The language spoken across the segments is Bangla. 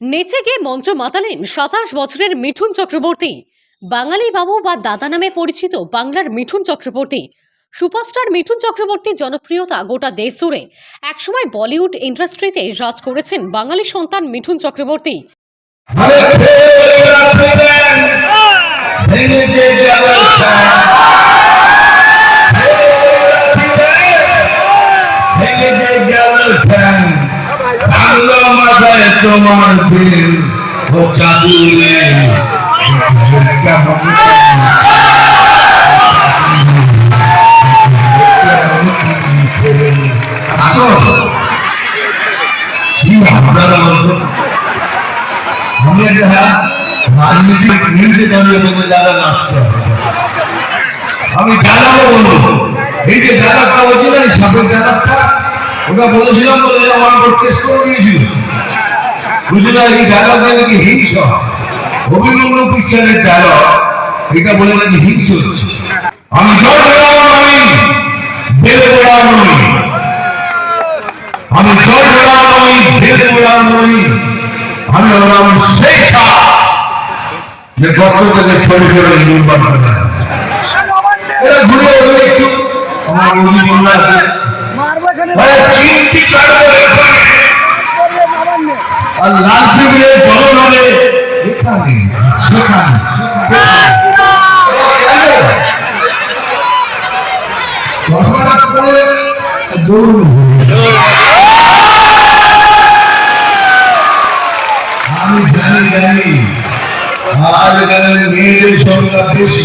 নেচে গিয়ে মঞ্চ মাতালেন সাতাশ বছরের মিঠুন চক্রবর্তী। বাঙালি বাবু বা দাদা নামে পরিচিত বাংলার মিঠুন চক্রবর্তী। সুপারস্টার মিঠুন চক্রবর্তীর জনপ্রিয়তা গোটা দেশ জুড়ে একসময় বলিউড ইন্ডাস্ট্রিতে রাজ করেছেন বাঙালি সন্তান মিঠুন চক্রবর্তী। ভাঙলো মাথায় তোমার দিল, ও চাদুরে থেকে যারা নাচতে আমি ডায়লগও বলব এই যে ডায়লগটা বলছি না সাপের ডায়লগটা ওটা বলেছিলাম বলে আমার উপর কেস করে দিয়েছিল বুঝলি না এই ডায়লগ নাকি? হিংস। অভিনন্দন পিকচারের ডায়লগ এটা বলে নাকি হিংস হচ্ছে। আমি জল নই বেড়ে বেড়াও নই। আমি জল বেড়াও নই বেড়ে বেড়াও নই। আমি হলাম সেই সাপ যে গর্ত থেকে ছড়ে নির্মাণ করে। ঘুরে একটু। আমার আছে আরে এখানে। আর লাল টিভির জল এখানে সেখানে আমি জানি জানি এখানে মেয়েদের সংখ্যা বেশি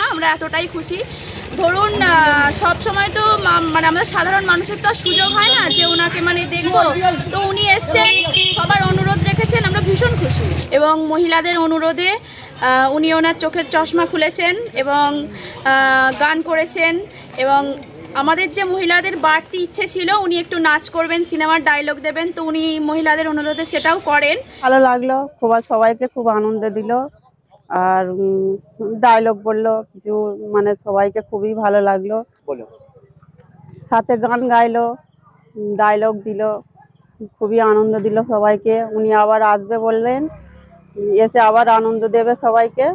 না, আমরা এতটাই খুশি। ধরুন সব সময় তো মানে আমরা সাধারণ মানুষের তো সুযোগ হয় না যে ওনাকে মানে দেখব। তো উনি এসছেন, সবার অনুরোধ রেখেছেন, আমরা ভীষণ খুশি। এবং মহিলাদের অনুরোধে উনি ওনার চোখের চশমা খুলেছেন এবং গান করেছেন এবং আমাদের যে মহিলাদের বাড়তি ইচ্ছে ছিল, উনি একটু নাচ করবেন, সিনেমার ডায়লগ দেবেন। তো উনি মহিলাদের অনুরোধে সেটাও করেন। ভালো লাগল, খুব, সবাইকে খুব আনন্দ দিল। আর ডায়লগ বলল কিছু মানে সবাইকে খুবই ভালো লাগল। সাথে গান গাইলো ডায়লগ দিল খুবই আনন্দ দিল সবাইকে। উনি আবার আসবে বললেন এসে আবার আনন্দ দেবে সবাইকে।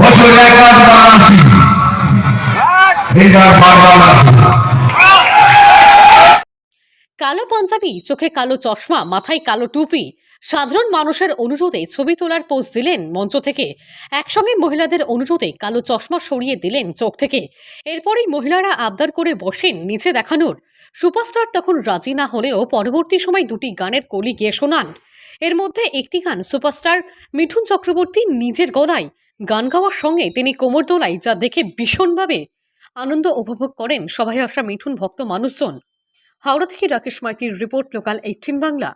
বছরে একবার আসি। কালো পাঞ্জাবি, চোখে কালো চশমা, মাথায় কালো টুপি। সাধারণ মানুষের অনুরোধে ছবি তোলার পোজ দিলেন মঞ্চ থেকে। একসঙ্গে মহিলাদের অনুরোধে কালো চশমা সরিয়ে দিলেন চোখ থেকে। এরপরেই মহিলারা আবদার করে বসেন নিচে দেখানোর। সুপারস্টার তখন রাজি না হলেও পরবর্তী সময় দুটি গানের কলি গিয়ে শোনান। এর মধ্যে একটি গান সুপারস্টার মিঠুন চক্রবর্তী নিজের গলায়। গান গাওয়ার সঙ্গে তিনি কোমর দোলায়, যা দেখে ভীষণভাবে আনন্দ উপভোগ করেন সবাই আসা মিঠুন ভক্ত মানুষজন। হাওড়া থেকে রাকেশ মাইতির রিপোর্ট লোকাল এইটিন বাংলা।